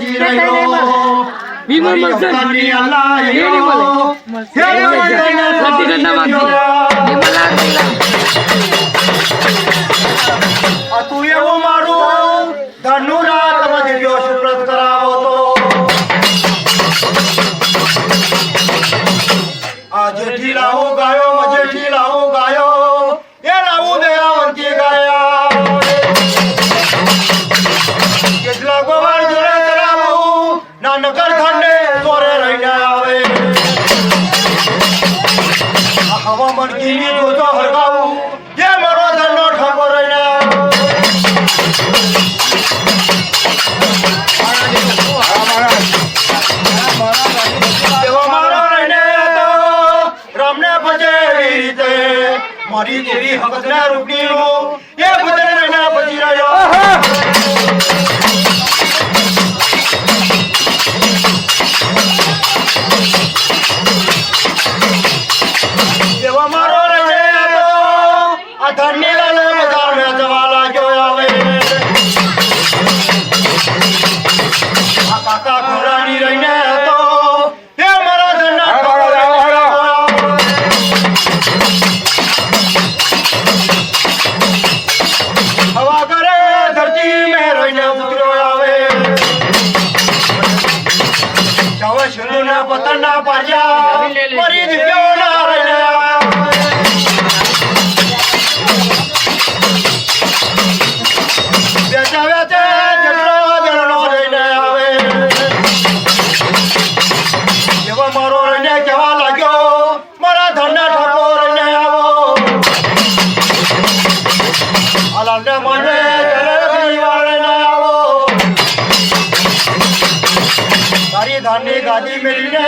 জিরাইও Bimal monsoon এ নি বলে হে মন্ডনা সতিগন্না মাগি বিমলা দিলা আতুয়ে ও মারু দানু હવા મળતી ની જોતો હરગાવું જે મારો ધનનો ઠાકોર મારી દેવી હકના રૂપની એ બધા પછી રહ્યો. લાંડે મને જલેબી ગાદી મેળીને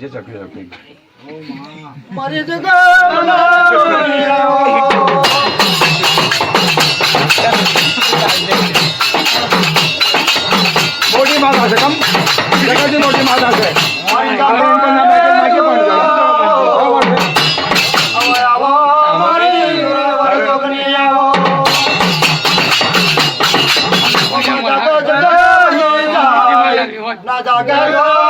મજે ચકી ચકી મરે મોટી માતા છે કમ? જગત મોટી માતા છે ના જાગરો